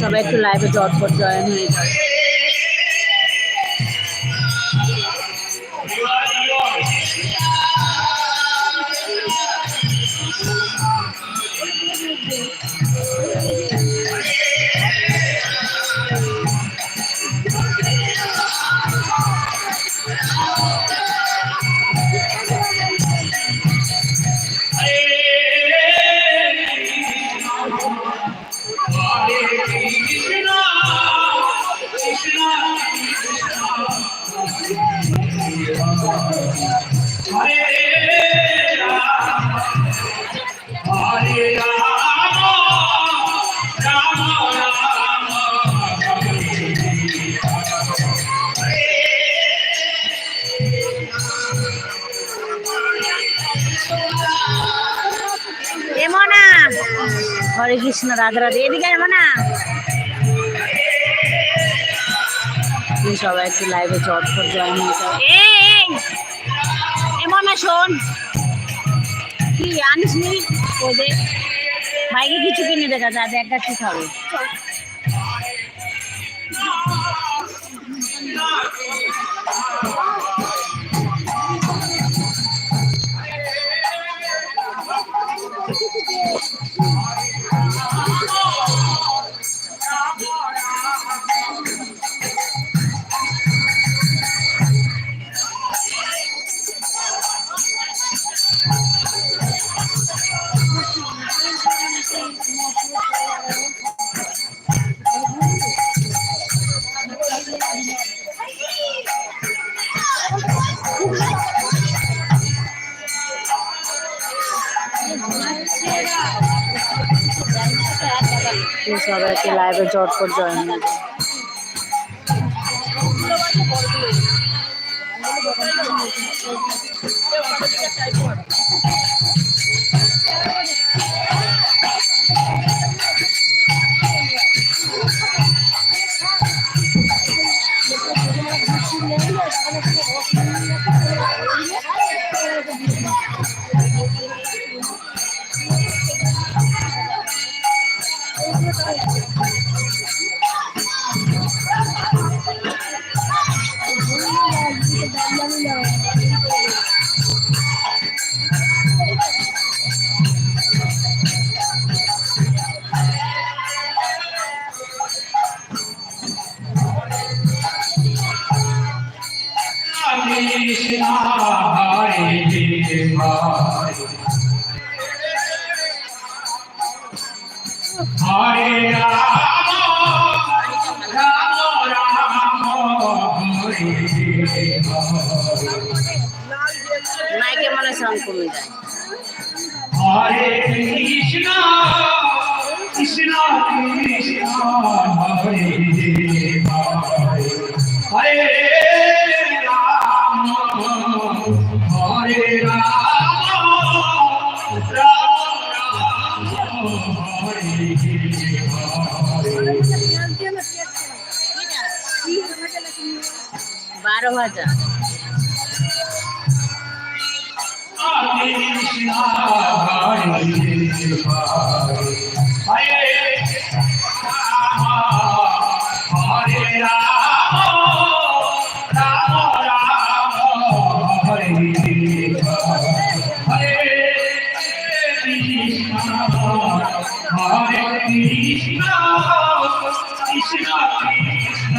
সবাই একটু লাইভে জটপট জয়েন হয়ে যায় হরে কৃষ্ণ, রাধে রাধে। এদিকে এমো না সবাই একটু লাইভে চটপট জয়েন হয়ে না শোন। কি, আনিস নি? ওদের ভাইকে কিছু কিনে দেখা যায় দেখ দেখ কি খাবে। তুমি সবাই একটু লাইভে চটপট জয়েন হয়ে যাও কৃষ্ণ হরে রাম রাম রাম হরে হরে কৃষ্ণ কৃষ্ণ কৃষ্ণ হরে বারো হাজার হরে হরে হরে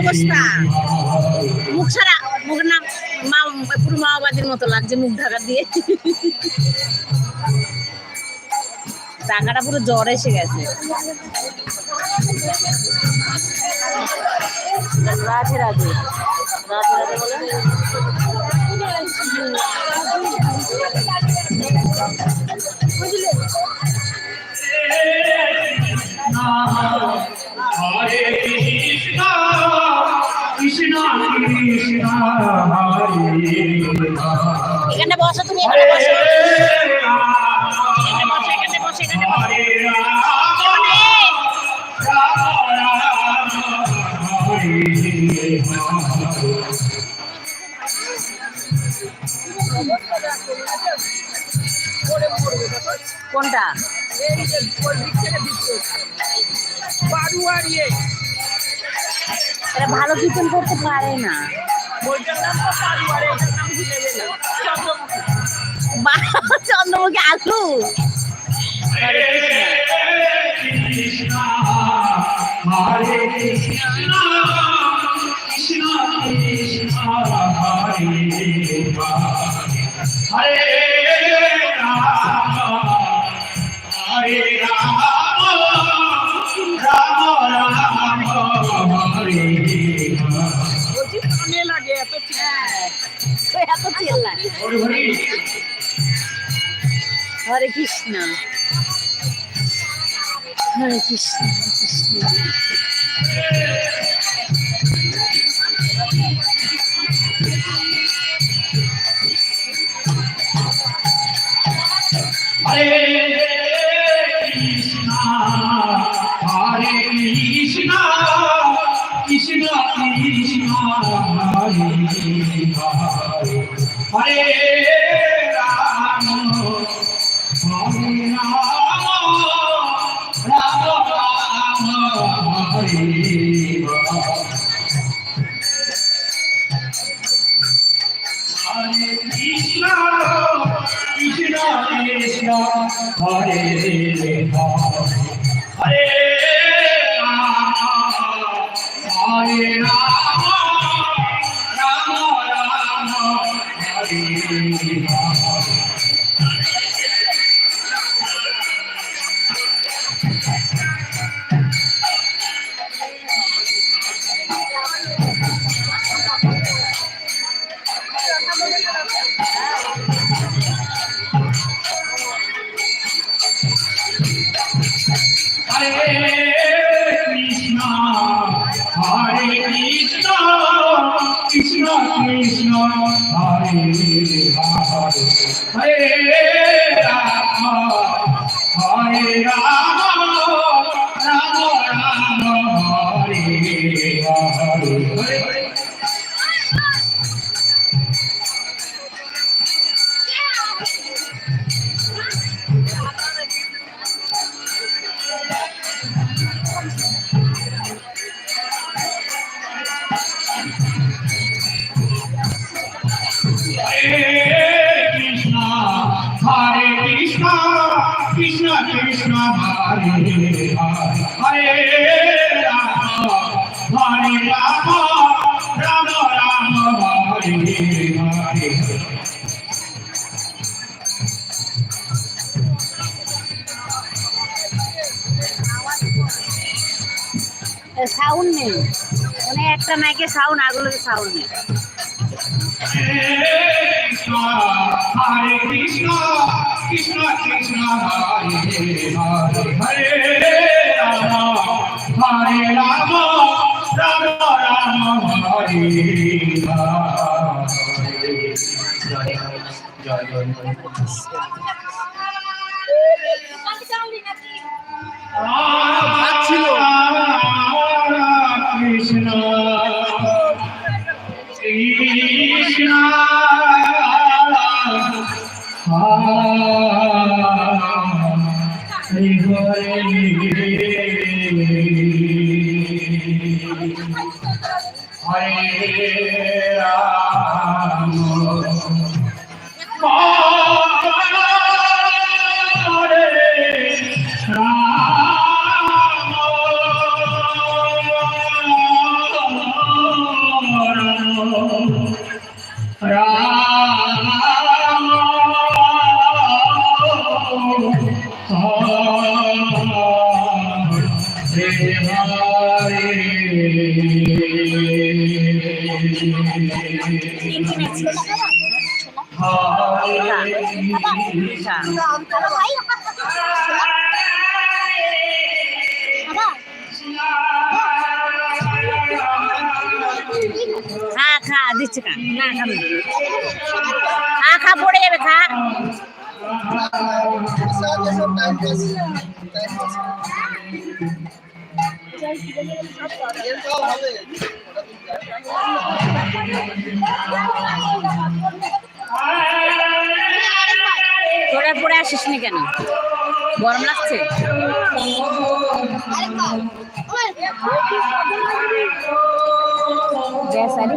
অবস্থা? মুখ ছাড়া মুখ না মা পুরো মাওবাদীর মতো লাগছে মুখ ঢাকা দিয়ে। টাকাটা পুরো জ্বর এসে গেছে। রাধে রাধে। এখানে বসো তুমি এখানে বসো। এখানে বসো এখানে বসো এখানে কোনটা? ভালো কীর্তন করতে পারে না। বা- চন্দ্রমুখী আলু Krishna, Hare Krishna, Krishna Krishna, Hare Hare. Hare Rama, Hare Rama, Rama Rama, Hare Hare. এত চিল্লায়। Hare Krishna. Hare Krishna Hare Krishna. Hare Rama, Rama Rama, Hare Hare. Lord. Krishna Krishna, Hare Hare, Hare Rama, Hare Rama, Rama Rama, Hare Hare. Sound নেই মানে একটা মাইকে sound আগুলোতে sound নেই Krishna, Hare Krishna, Krishna Krishna, Hare Hare, Hare Rama, Hare Rama, Rama Rama, Hare Hare. Krishna Ram খা খা দিচ্ছি খা না খাবি খা খা পড়ে যাবে খা তোরা পড়ে আসিস নি কেন? গরম লাগছে?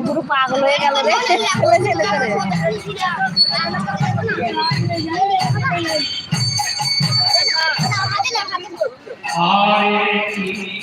পুরো পাগল হয়ে গেল রে। ছেলে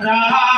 রাম